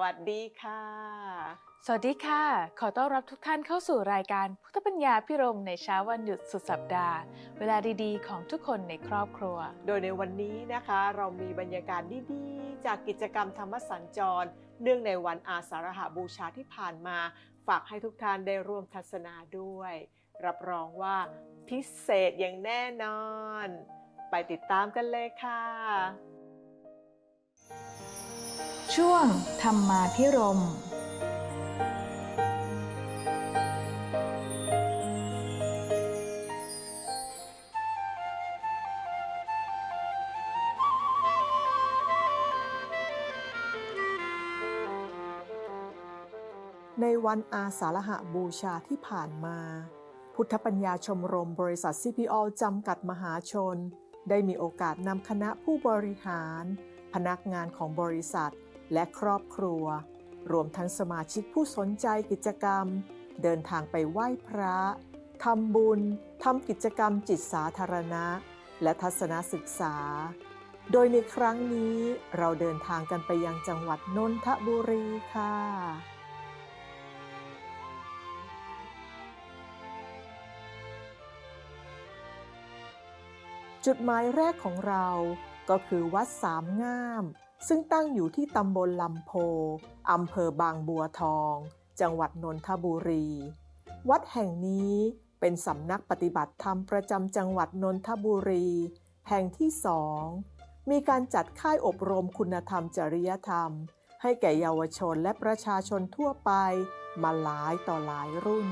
วัสดีค่ะ สวัสดีค่ะ ขอต้อนรับทุกท่านเข้าสู่รายการพุทธปัญญาพิรมในเช้าวันหยุดสุดสัปดาห์ เวลาดีๆ ของทุกคนในครอบครัว โดยในวันนี้นะคะ เรามีบรรยากาศดีๆ จากกิจกรรมธรรมสัญจร เนื่องในวันอาสาฬหบูชาที่ผ่านมา ฝากให้ทุกท่านได้ร่วมทัศนาด้วย รับรองว่าพิเศษอย่างแน่นอน ไปติดตามกันเลยค่ะ ช่วงธรรมาพิรมในวันอาสาฬหบูชาที่ผ่านมา พุทธปัญญาชมรมบริษัท CPO จำกัดมหาชน ได้มีโอกาสนำคณะผู้บริหาร พนักงานของบริษัท และครอบครัว รวมทั้งสมาชิกผู้สนใจกิจกรรม เดินทางไปไหว้พระทำบุญทำกิจกรรมจิตสาธารณะ และทัศนศึกษา โดยในครั้งนี้เราเดินทางกันไปยังจังหวัดนนทบุรีค่ะจุดหมายแรกของเราก็คือวัดสามงาม ซึ่งตั้งอยู่ที่ตำบลลำโพอำเภอบางบัวทอง จังหวัดนนทบุรี วัดแห่งนี้เป็นสำนักปฏิบัติธรรมประจำจังหวัดนนทบุรี แห่งที่สองมีการจัดค่ายอบรมคุณธรรมจริยธรรม ให้แก่เยาวชนและประชาชนทั่วไปมาหลายต่อหลายรุ่น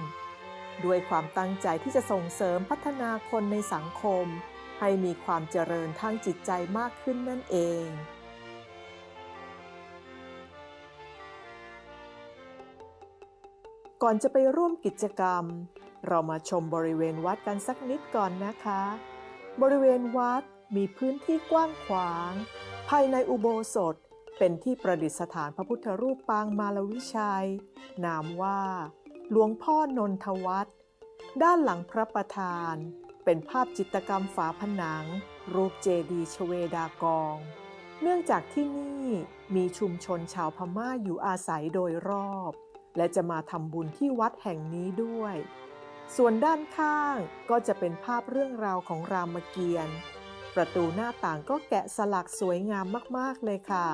ด้วยความตั้งใจที่จะส่งเสริมพัฒนาคนในสังคม ให้มีความเจริญทางจิตใจมากขึ้นนั่นเอง ก่อนจะไปร่วมกิจกรรม เรามาชมบริเวณวัดกันสักนิดก่อนนะคะ บริเวณวัดมีพื้นที่กว้างขวาง ภายในอุโบสถเป็นที่ประดิษฐานพระพุทธรูปปางมาลวิชัย นามว่า หลวงพ่อนนทวัฒน์ด้านหลังพระประธาน เป็นภาพจิตรกรรมฝาผนัง รูปเจดีย์ชเวดากอง เนื่องจากที่นี่มีชุมชนชาวพม่าอยู่อาศัยโดยรอบ และจะมาทำบุญที่วัดแห่งนี้ด้วย ส่วนด้านข้างก็จะเป็นภาพเรื่องราวของรามเกียรติ์ประตูหน้าต่างก็แกะสลักสวยงามมาก ๆ เลยค่ะ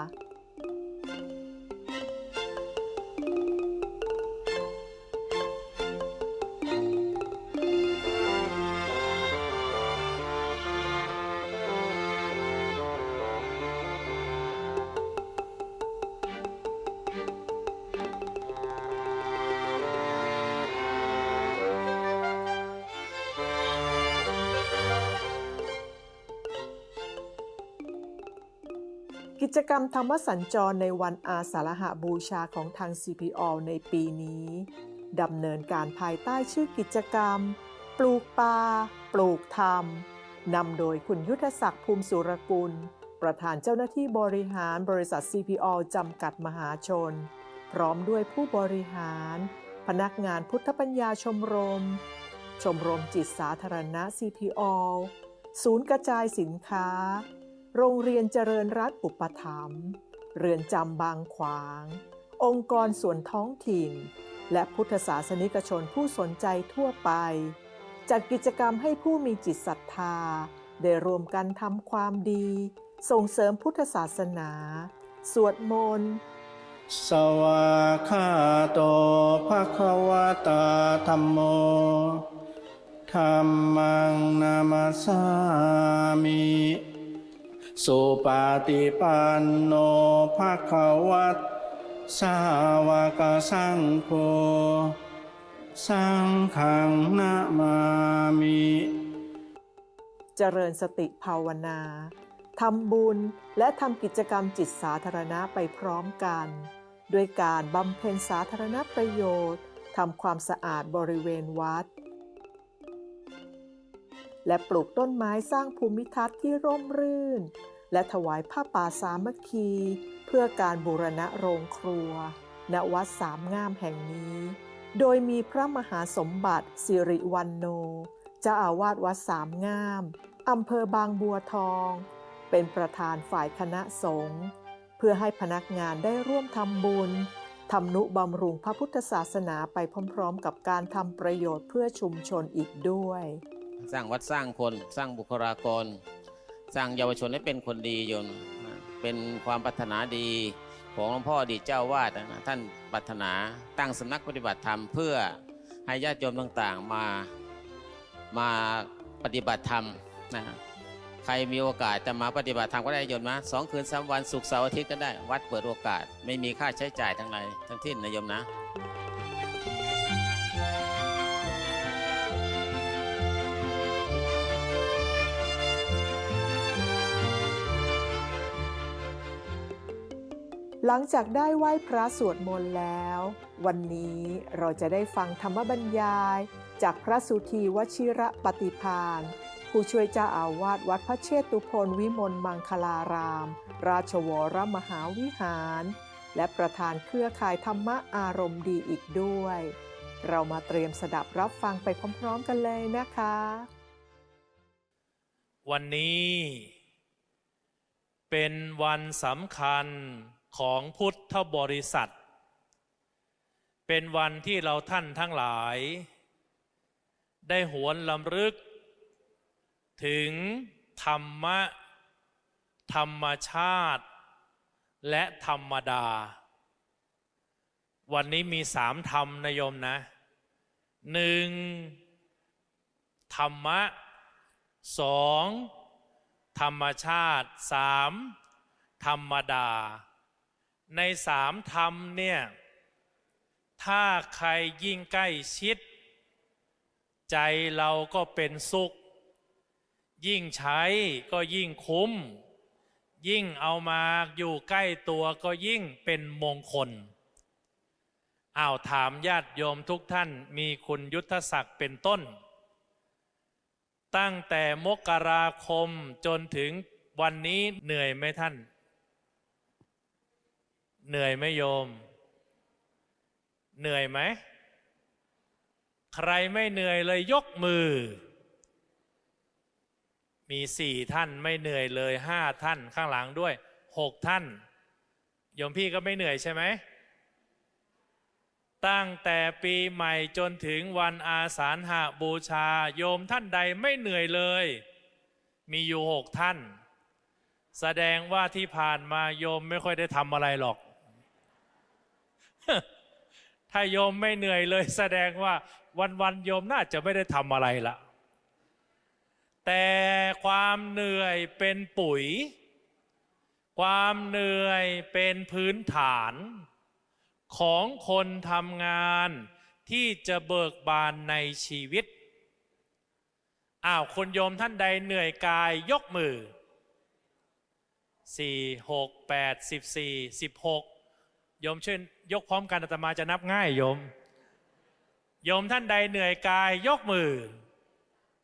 รรมธรรมสัญจรในวันอาสาฬหบูชาของทาง CPO ในปีนี้ดำเนินการภายใต้ชื่อกิจกรรม ปลูกป่าปลูกธรรมนำโดยคุณยุทธศักดิ์ภูมิสุรกุล ประธานเจ้าหน้าที่บริหารบริษัท CPO จำกัดมหาชน พร้อมด้วยผู้บริหาร พนักงานพุทธปัญญาชมรม ชมรมจิตสาธารณะ CPO ศูนย์กระจายสินค้า โรงเรียนเจริญรัฐอุปถัมภ์เรือนจำบางขวาง องค์กรส่วนท้องถิ่น และพุทธศาสนิกชนผู้สนใจทั่วไป จัดกิจกรรมให้ผู้มีจิตศรัทธา ได้รวมกันทำความดี ส่งเสริมพุทธศาสนา สวดมนต์สวากขาโตภะคะวะตาธัมโมธัมมังนามาสามิ สุปาติปันโนภะคะวัตสาวกสังโฆสังฆังนามามิ เจริญสติภาวนาทำบุญและทำกิจกรรมจิตสาธารณะไปพร้อมกัน ด้วยการบำเพ็ญสาธารณประโยชน์ทำความสะอาดบริเวณวัด และปลูกต้นไม้สร้างภูมิทัศน์ที่ร่มรื่น และถวายผ้าป่าสามัคคี เพื่อการบูรณะโรงครัว ณวัดสามงามแห่งนี้ โดยมีพระมหาสมบัติสิริวันโนเจ้าอาวาสวัดสามงามอำเภอบางบัวทอง เป็นประธานฝ่ายคณะสงฆ์เพื่อให้พนักงานได้ร่วมทำบุญทำนุบำรุงพระพุทธศาสนาไปพร้อม ๆ กับการทำประโยชน์เพื่อชุมชนอีกด้วย สร้างวัดสร้างคนสร้างบุคลากร สร้างเยาวชนให้เป็นคนดีโยนเป็นความปรารถนาดีของหลวงพ่อดีเจ้าวาดนะท่านปรารถนาตั้งสำนักปฏิบัติธรรมเพื่อให้ญาติโยมต่างๆมามาปฏิบัติธรรมนะใครมีโอกาสจะมาปฏิบัติธรรมก็ได้โยมนะสองคืนสามวันศุกร์เสาร์อาทิตย์ก็ได้ วัดเปิดโอกาส ไม่มีค่าใช้จ่ายทั้งไหนทั้งที่นะโยมนะ หลังจากได้ไหว้พระสวดมนต์แล้ว วันนี้เราจะได้ฟังธรรมบรรยาย จากพระสุธีวชิระปฏิพานผู้ช่วยเจ้าอาวาสวัดพระเชตุพนวิมลมังคลาราม ราชวรมหาวิหาร และประธานเครือข่ายธรรมะอารมณ์ดีอีกด้วย เรามาเตรียมสดับรับฟังไปพร้อมๆกันเลยนะคะ วันนี้ เป็นวันสำคัญ ของพุทธบริษัท เป็นวันที่เราท่านทั้งหลาย ได้หวนลำลึก ถึงธรรมะ ธรรมชาติ และธรรมดา วันนี้มีสามธรรมนะโยมนะหนึ่งธรรมะสองธรรมชาติสามธรรมดา ในสามธรรมเนี่ย ถ้าใครยิ่งใกล้ชิด ใจเราก็เป็นสุข ยิ่งใช้ก็ยิ่งคุ้ม ยิ่งเอามาอยู่ใกล้ตัวก็ยิ่งเป็นมงคลอ้าวถามญาติโยมทุกท่านมีคุณยุทธศักดิ์เป็นต้น ตั้งแต่มกราคมจนถึงวันนี้เหนื่อยไหมท่าน เหนื่อยไหมโยม เหนื่อยไหม ใครไม่เหนื่อยเลยยกมือ มีสี่ท่านไม่เหนื่อยเลยห้าท่านข้างหลังด้วยหกท่าน โยมพี่ก็ไม่เหนื่อยใช่ไหม ตั้งแต่ปีใหม่จนถึงวันอาสาฬหาบูชา โยมท่านใดไม่เหนื่อยเลย มีอยู่หกท่านแสดงว่าที่ผ่านมาโยมไม่ค่อยได้ทำอะไรหรอก ถ้าโยมไม่เหนื่อยเลยแสดงว่าวันๆโยมน่าจะไม่ได้ทำอะไรละแต่ความเหนื่อยเป็นปุ๋ย ความเหนื่อยเป็นพื้นฐาน ของคนทำงานที่จะเบิกบานในชีวิต อ้าวคนโยมท่านใดเหนื่อยกายยกมือ 4 6 8 14 16 โยมช่วยยกพร้อมกันอาตมาจะนับง่ายโยม โยมท่านใดเหนื่อยกายยกมือ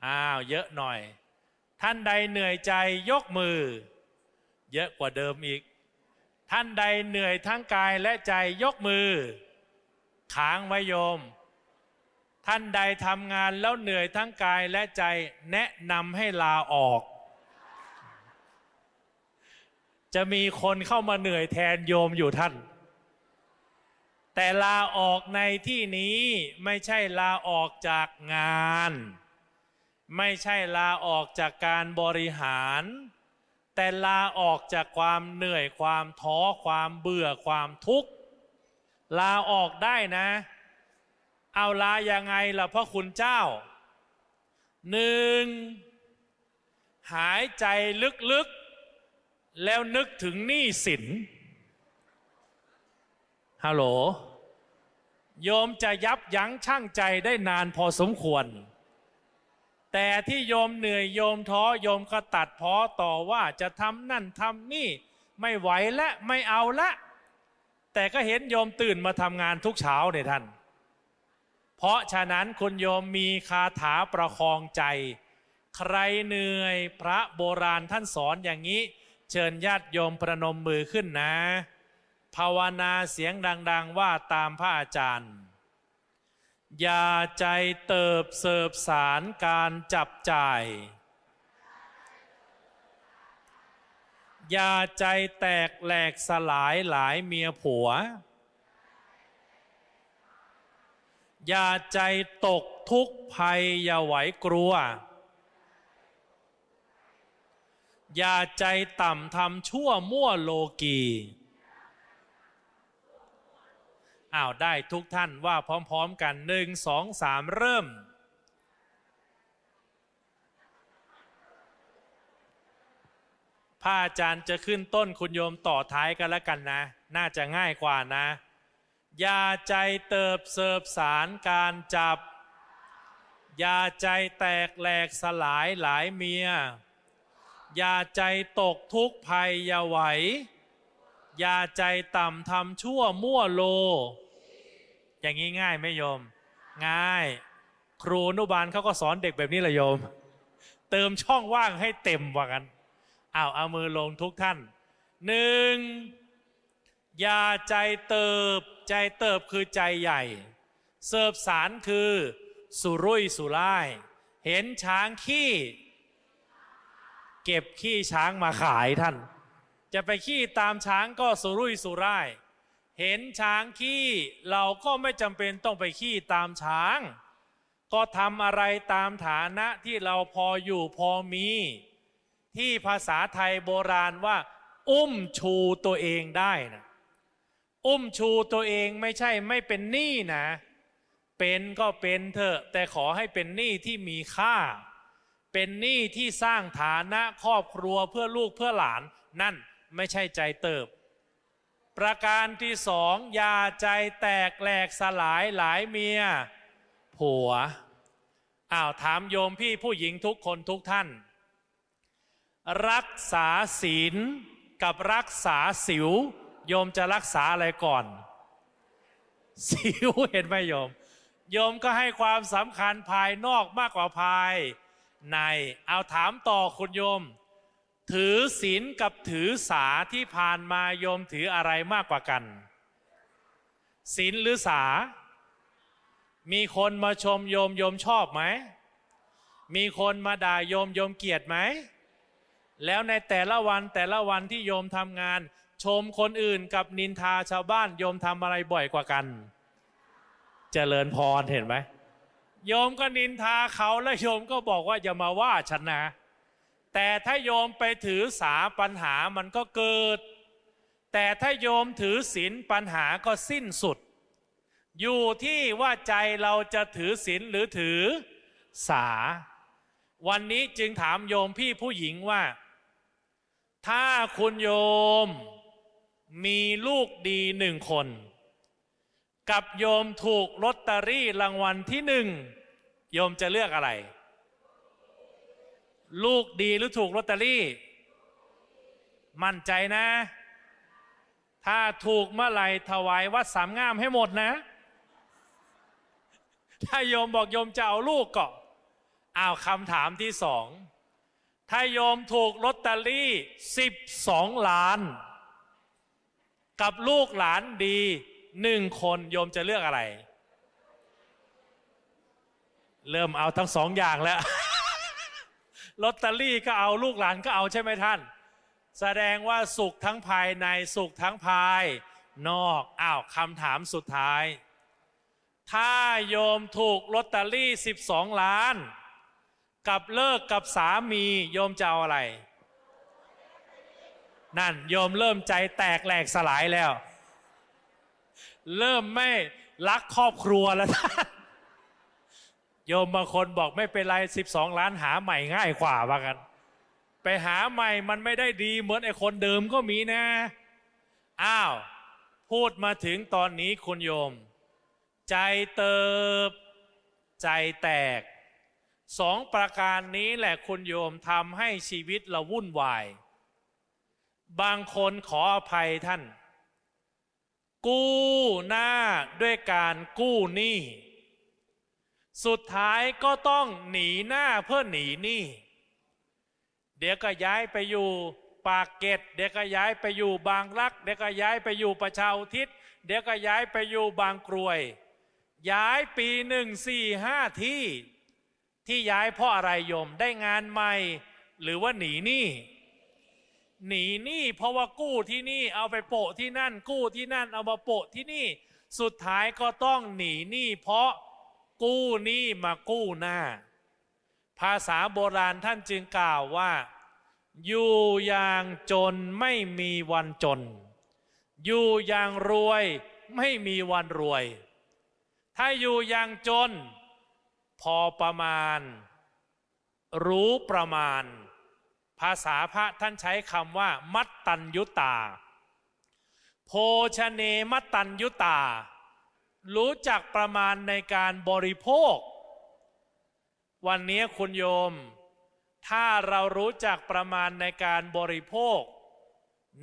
อ้าวเยอะหน่อย ท่านใดเหนื่อยใจยกมือ เยอะกว่าเดิมอีก ท่านใดเหนื่อยทั้งกายและใจยกมือ ค้างไว้โยม ท่านใดทำงานแล้วเหนื่อยทั้งกายและใจแนะนำให้ลาออกจะมีคนเข้ามาเหนื่อยแทนโยมอยู่ท่าน แต่ลาออกในที่นี้ไม่ใช่ลาออกจากงาน ไม่ใช่ลาออกจากการบริหาร แต่ลาออกจากความเหนื่อยความท้อความเบื่อความทุกข์ลาออกได้นะ เอาลายังไงล่ะพ่อคุณเจ้าหนึ่งหายใจลึกๆ แล้วนึกถึงหนี้สิน ฮัลโหล โยมจะยับยั้งชั่งใจได้นานพอสมควร แต่ที่โยมเหนื่อยโยมท้อโยมก็ตัดพ้อต่อว่าจะทำนั่นทำนี่ ไม่ไหวและไม่เอาละ แต่ก็เห็นโยมตื่นมาทำงานทุกเช้าเนี่ยท่าน เพราะฉะนั้นคุณโยมมีคาถาประคองใจ ใครเหนื่อยพระโบราณท่านสอนอย่างนี้ เชิญญาติโยมประนมมือขึ้นนะ ภาวนาเสียงดัง ๆ ว่าตามพระอาจารย์ อย่าใจเติบเสิบสารการจับจ่าย อย่าใจแตกแหลกสลายหลายเมียผัว อย่าใจตกทุกข์ภัยอย่าไหวกลัว อย่าใจต่ำทำชั่วมั่วโลกี อ้าวได้ทุกท่านว่าพร้อมๆกันหนึ่งสองสามเริ่ม พระอาจารย์จะขึ้นต้นคุณโยมต่อท้ายกันแล้วกันนะ น่าจะง่ายกว่านะอย่าใจเติบเสิบสารการจับอย่าใจแตกแหลกสลายหลายเมียอย่าใจตกทุกภัยอย่าไหว ยาใจต่ำทำชั่วมั่วโล อย่างนี้ง่ายไหมโยม ง่าย ครูนุบาลเขาก็สอนเด็กแบบนี้แหละโยม เติมช่องว่างให้เต็มว่ากันอ้าวเอามือลงทุกท่านหนึ่งยาใจเติบ ใจเติบคือใจใหญ่ เสิบสารคือสุรุ่ยสุร่าย เห็นช้างขี้ เก็บขี้ช้างมาขายท่าน จะไปขี้ตามช้างก็สุรุ่ยสุร่าย เห็นช้างขี้เราก็ไม่จำเป็นต้องไปขี้ตามช้าง ก็ทำอะไรตามฐานะที่เราพออยู่พอมี ที่ภาษาไทยโบราณว่า อุ้มชูตัวเองได้นะอุ้มชูตัวเองไม่ใช่ไม่เป็นหนี้นะ เป็นก็เป็นเถอะ แต่ขอให้เป็นหนี้ที่มีค่า เป็นหนี้ที่สร้างฐานะครอบครัวเพื่อลูกเพื่อหลานนั่น ไม่ใช่ใจเติบ ประการที่สองอย่าใจแตกแหลกสลายหลายเมีย ผัวอ้าวถามโยมพี่ผู้หญิงทุกคนทุกท่าน รักษาศีลกับรักษาสิว โยมจะรักษาอะไรก่อน สิวเห็นไหมโยม โยมก็ให้ความสำคัญภายนอกมากกว่าภายใน เอาถามต่อคุณโยม ถือศีลกับถือสาที่ผ่านมาโยมถืออะไรมากกว่ากันศีลหรือสา มีคนมาชมโยมโยมชอบไหม มีคนมาด่าโยมโยมเกลียดไหม แล้วในแต่ละวันแต่ละวันที่โยมทำงาน ชมคนอื่นกับนินทาชาวบ้านโยมทำอะไรบ่อยกว่ากันเจริญพรเห็นไหมโยมก็นินทาเขาแล้วโยมก็บอกว่าอย่ามาว่าฉันนะ แต่ถ้าโยมไปถือสาปัญหามันก็เกิด แต่ถ้าโยมถือศีลปัญหาก็สิ้นสุด อยู่ที่ว่าใจเราจะถือศีลหรือถือสา วันนี้จึงถามโยมพี่ผู้หญิงว่า ถ้าคุณโยมมีลูกดีหนึ่งคน กับโยมถูกลอตเตอรี่รางวัลที่หนึ่งโยมจะเลือกอะไร ลูกดีหรือถูกลอตเตอรี่ มั่นใจนะ ถ้าถูกเมื่อไหร่ถวายวัดสามงามให้หมดนะ ถ้าโยมบอกโยมจะเอาลูกก็อ้าวคำถามที่สองถ้าโยมถูกลอตเตอรี่สิบสองล้าน กับลูกหลานดีหนึ่งคนโยมจะเลือกอะไร เริ่มเอาทั้งสองอย่างแล้ว ลอตเตอรี่ก็เอาลูกหลานก็เอาใช่ไหมท่าน แสดงว่าสุขทั้งภายในสุขทั้งภายนอกอ้าวคำถามสุดท้าย ถ้าโยมถูกลอตเตอรี่ 12 ล้าน กับเลิกกับสามีโยมจะเอาอะไร นั่นโยมเริ่มใจแตกแหลกสลายแล้ว เริ่มไม่รักครอบครัวแล้วท่าน โยมบางคนบอกไม่เป็นไร12ล้านหาใหม่ง่ายกว่าว่ากัน ไปหาใหม่มันไม่ได้ดีเหมือนไอ้คนเดิมก็มีนะ อ้าว พูดมาถึงตอนนี้คุณโยม ใจเติบ ใจแตกสองประการนี้แหละคุณโยมทำให้ชีวิตเราวุ่นวาย บางคนขออภัยท่าน กู้หน้าด้วยการกู้หนี้ สุดท้ายก็ต้องหนีหน้าเพื่อหนีหนี้เดี๋ยวก็ย้ายไปอยู่ปากเกร็ดเดี๋ยวก็ย้ายไปอยู่บางรัก เดี๋ยวก็ย้ายไปอยู่ประชาอุทิศ เดี๋ยวก็ย้ายไปอยู่บางกรวย ย้ายปีหนึ่งสี่ห้าที่ ที่ย้ายเพราะอะไรโยมได้งานใหม่ หรือว่าหนีหนี้หนีหนี้เพราะว่ากู้ที่นี่เอาไปโปะที่นั่นกู้ที่นั่นเอามาโปะที่นี่ สุดท้ายก็ต้องหนีหนี้เพราะ กู้หนี้มากู้หน้า ภาษาโบราณท่านจึงกล่าวว่า อยู่อย่างจนไม่มีวันจน อยู่อย่างรวยไม่มีวันรวย ถ้าอยู่อย่างจน พอประมาณ รู้ประมาณ ภาษาพระท่านใช้คำว่า มัตตัญยุตา โภชเนมัตตัญยุตา รู้จักประมาณในการบริโภค วันนี้คุณโยม ถ้าเรารู้จักประมาณในการบริโภค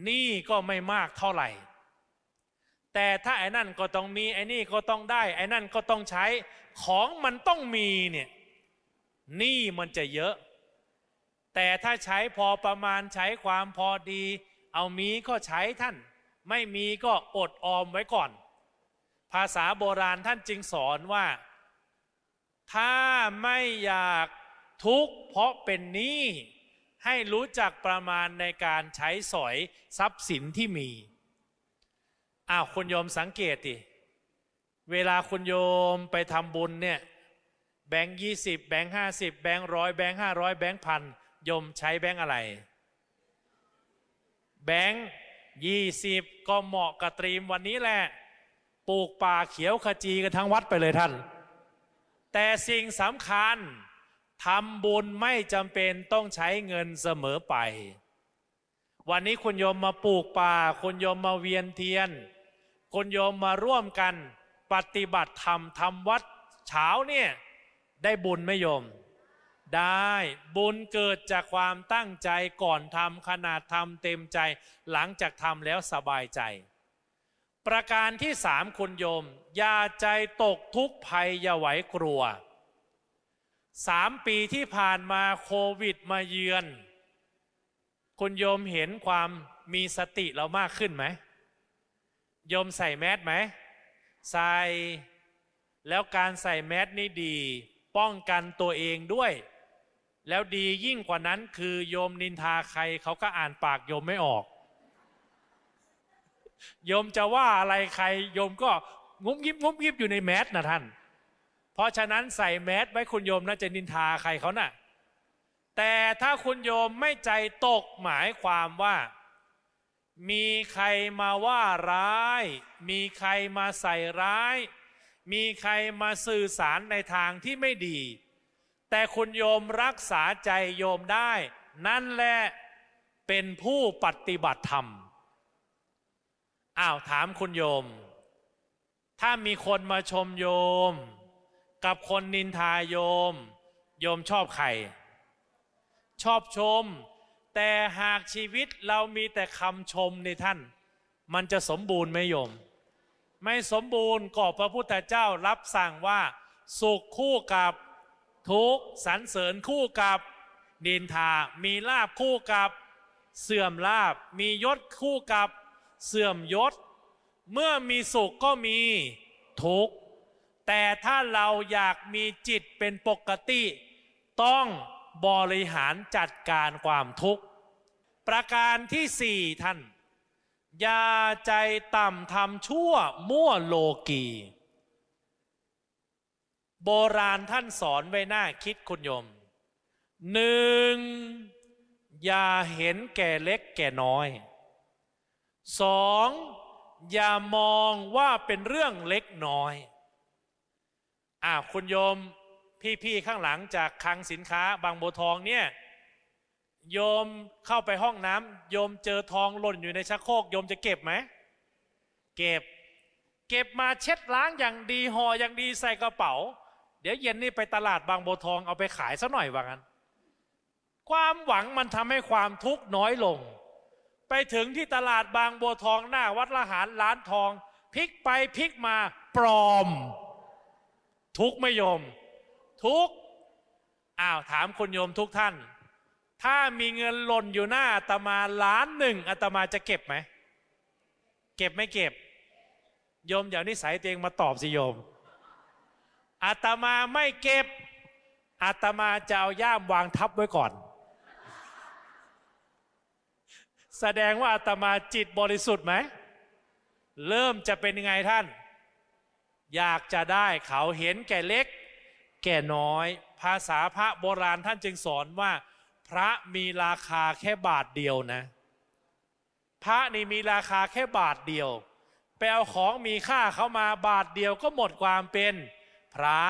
หนี่ก็ไม่มากเท่าไหร่ แต่ถ้าไอ้นั่นก็ต้องมีไอ้นี่ก็ต้องได้ ไอ้นั่นก็ต้องใช้ของมันต้องมีเนี่ยหนี่มันจะเยอะ แต่ถ้าใช้พอประมาณใช้ความพอดี เอามีก็ใช้ท่าน ไม่มีก็อดออมไว้ก่อน ภาษาโบราณท่านจึงสอนว่า ถ้าไม่อยากทุกข์เพราะเป็นหนี้ให้รู้จักประมาณในการใช้สอยทรัพย์สินที่มีอ้าวคุณโยมสังเกตดิเวลาคุณโยมไปทำบุญเนี่ยแบงค์ยี่สิบแบงค์ห้าสิบแบงค์ร้อยแบงค์ห้าร้อยแบงค์พันโยมใช้แบงค์อะไร แบงค์ยี่สิบก็เหมาะกับตรีมวันนี้แหละ ปลูกป่าเขียวขจีกันทั้งวัดไปเลยท่าน แต่สิ่งสำคัญทำบุญไม่จำเป็นต้องใช้เงินเสมอไป วันนี้คุณโยมมาปลูกป่า คุณโยมมาเวียนเทียน คุณโยมมาร่วมกันปฏิบัติธรรมทำวัดเช้าเนี่ยได้บุญไหมโยม ได้บุญเกิดจากความตั้งใจก่อนทำขนาดทำเต็มใจ หลังจากทำแล้วสบายใจ ประการที่สามคุณโยม อย่าใจตกทุกข์ภัยอย่าไหวกลัวสามปีที่ผ่านมาโควิดมาเยือน คุณโยมเห็นความมีสติเรามากขึ้นไหมโยมใส่แมสไหมใส่แล้วการใส่แมสนี่ดี ป้องกันตัวเองด้วย แล้วดียิ่งกว่านั้นคือโยมนินทาใครเขาก็อ่านปากโยมไม่ออก โยมจะว่าอะไรใครโยมก็งุ้มยิบงุ้มยิบอยู่ในแมสนะท่าน เพราะฉะนั้นใส่แมสไว้คุณโยมน่าจะนินทาใครเขาน่ะ แต่ถ้าคุณโยมไม่ใจตกหมายความว่า มีใครมาว่าร้าย มีใครมาใส่ร้าย มีใครมาสื่อสารในทางที่ไม่ดี แต่คุณโยมรักษาใจโยมได้ นั่นแหละเป็นผู้ปฏิบัติธรรม อ้าวถามคุณโยม ถ้ามีคนมาชมโยม กับคนนินทาโยม โยมชอบใคร ชอบชม แต่หากชีวิตเรามีแต่คำชมในท่าน มันจะสมบูรณ์ไหมโยม ไม่สมบูรณ์ก็พระพุทธเจ้ารับสั่งว่า สุขคู่กับทุกสรรเสริญคู่กับนินทา มีลาบคู่กับเสื่อมลาบ มียศคู่กับ เสื่อมยศ เมื่อมีสุขก็มีทุกข์แต่ถ้าเราอยากมีจิตเป็นปกติ ต้องบริหารจัดการความทุกข์ ประการที่สี่ท่านอย่าใจต่ำทำชั่วมั่วโลกี โบราณท่านสอนไว้หน้าคิดคุณโยมหนึ่งอย่าเห็นแก่เล็กแก่น้อย สองอย่ามองว่าเป็นเรื่องเล็กน้อยอ่าคุณโยมพี่ๆข้างหลังจากคลังสินค้าบางโบทองเนี่ยโยมเข้าไปห้องน้ำโยมเจอทองหล่นอยู่ในชักโครกโยมจะเก็บไหมเก็บ เก็บมาเช็ดล้างอย่างดีห่ออย่างดีใส่กระเป๋า เดี๋ยวเย็นนี่ไปตลาดบางโบทองเอาไปขายซะหน่อยว่างั้น ความหวังมันทำให้ความทุกข์น้อยลง ไปถึงที่ตลาดบางบัวทองหน้าวัดละหารร้านทองพลิกไปพลิกมาปลอม ทุกไม่ยม ทุกอ้าวถามคุณโยมทุกท่าน ถ้ามีเงินหล่นอยู่หน้าอาตมาล้านหนึ่งอาตมาจะเก็บไหมเก็บไม่เก็บ โยมอย่านิสัยตัวเองมาตอบสิโยมอาตมาไม่เก็บอาตมาจะเอาย่ามวางทับไว้ก่อน แสดงว่าอาตมาจิตบริสุทธิ์ไหม เริ่มจะเป็นยังไงท่าน อยากจะได้เขาเห็นแก่เล็ก แก่น้อย ภาษาพระโบราณท่านจึงสอนว่า พระมีราคาแค่บาทเดียวนะ พระนี่มีราคาแค่บาทเดียวไปเอาของมีค่าเขามาบาทเดียวก็หมดความเป็นพระ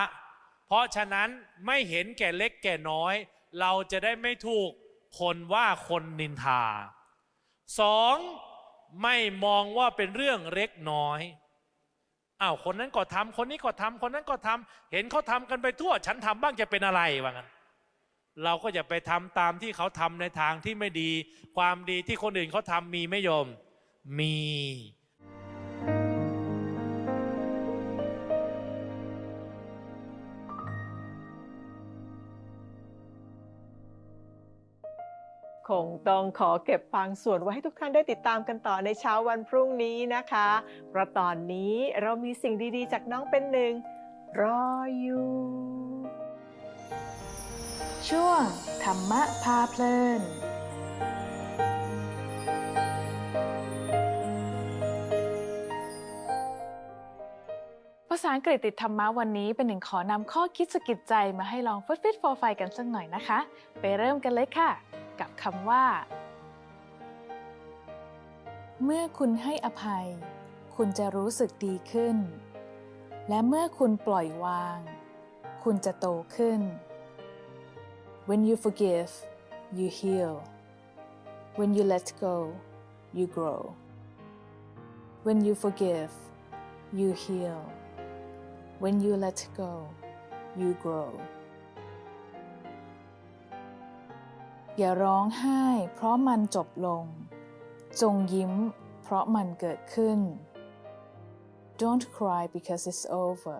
เพราะฉะนั้นไม่เห็นแก่เล็กแก่น้อย เราจะได้ไม่ถูกคนว่าคนนินทา สองไม่มองว่าเป็นเรื่องเล็กน้อยอ้าวคนนั้นก็ทำคนนี้ก็ทำคนนั้นก็ทำเห็นเขาทำกันไปทั่ว ฉันทำบ้างจะเป็นอะไรว่างั้นเราก็อย่าไปทำตามที่เขาทำในทางที่ไม่ดี ความดีที่คนอื่นเขาทำมีไหม่ยมมี คงต้องขอเก็บบางส่วนไว้ให้ทุกท่านได้ติดตามกันต่อในเช้าวันพรุ่งนี้นะคะ เพราะตอนนี้เรามีสิ่งดีๆ จากน้องเป็นหนึ่งรออยู่ ช่วง ธรรมะพาเพลินภาษาอังกฤษติดธรรมะวันนี้เป็นหนึ่งขอนำข้อคิดสะกิดใจมาให้ลองฟิตฟิตฟอร์ไฟกันสักหน่อยนะคะ ไปเริ่มกันเลยค่ะ กับคำว่า เมื่อคุณให้อภัย คุณจะรู้สึกดีขึ้น และเมื่อคุณปล่อยวาง คุณจะโตขึ้น When you forgive, you heal. When you let go, you grow. When you forgive, you heal. When you let go, you grow. อย่าร้องไห้ เพราะมันจบลง จงยิ้ม เพราะมันเกิดขึ้น Don't cry because it's over.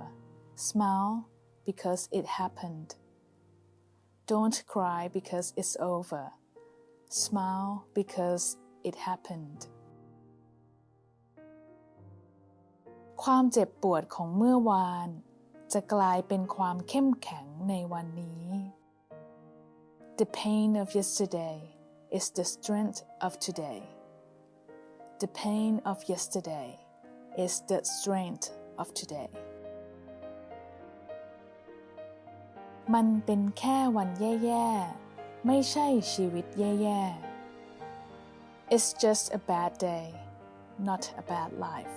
Smile because it happened. Don't cry because it's over. Smile because it happened. ความเจ็บปวดของเมื่อวาน จะกลายเป็นความเข้มแข็งในวันนี้ The pain of yesterday is the strength of today. The pain of yesterday is the strength of today. มันเป็นแค่วันแย่ๆ ไม่ใช่ชีวิตแย่ๆ It's just a bad day, not a bad life.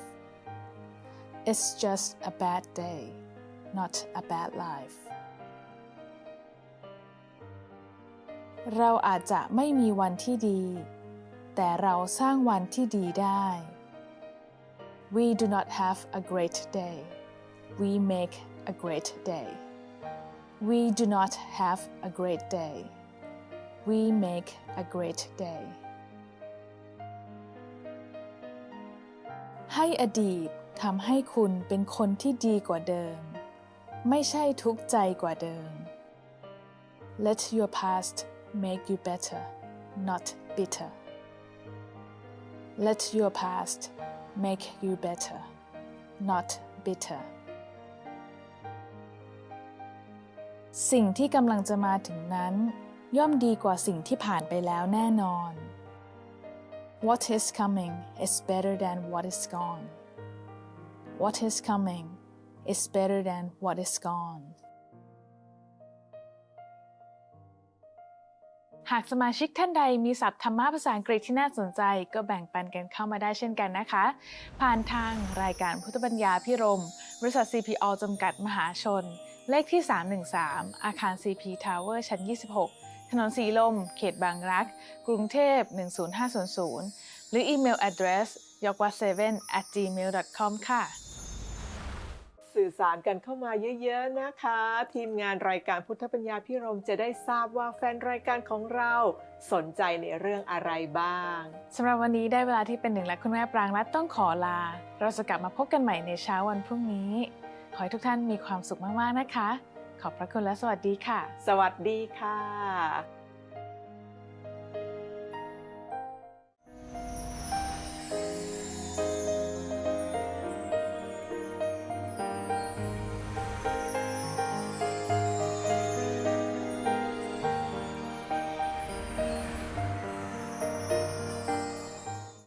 It's just a bad day, not a bad life. เราอาจจะไม่มีวันที่ดี แต่เราสร้างวันที่ดีได้ We do not have a great day. We make a great day. We do not have a great day. We make a great day. ให้อดีตทำให้คุณเป็นคนที่ดีกว่าเดิม ไม่ใช่ทุกข์ใจกว่าเดิม Let your past make you better, not bitter. Let your past make you better, not bitter. สิ่งที่กำลังจะมาถึงนั้น ย่อมดีกว่าสิ่งที่ผ่านไปแล้วแน่นอน What is coming is better than what is gone. What is coming is better than what is gone. หากสมาชิกท่านใดมีศัพท์ธรรมะภาษาอังกฤษที่น่าสนใจ ก็แบ่งปันกันเข้ามาได้เช่นกันนะคะ ผ่านทางรายการพุทธบัญญาพิรม บริษัท CPO จำกัดมหาชน เลขที่ 313 อาคาร CP Tower ชั้น 26 ถนนสีลม เขตบางรัก กรุงเทพ 10500 หรืออีเมล address ยกว่า7 at gmail com ค่ะ สืสื่อสารกันเข้ามาเยอะๆนะคะ ทีมงานรายการพุทธปัญญาพิรมจะได้ทราบว่าแฟนรายการของเราสนใจในเรื่องอะไรบ้างสำหรับวันนี้ได้เวลาที่เป็นหนึ่งและคุณแม่ปรางรัตน์ต้องขอลา เราจะกลับมาพบกันใหม่ในเช้าวันพรุ่งนี้ ขอให้ทุกท่านมีความสุขมากๆนะคะ ขอบพระคุณและสวัสดีค่ะ สวัสดีค่ะ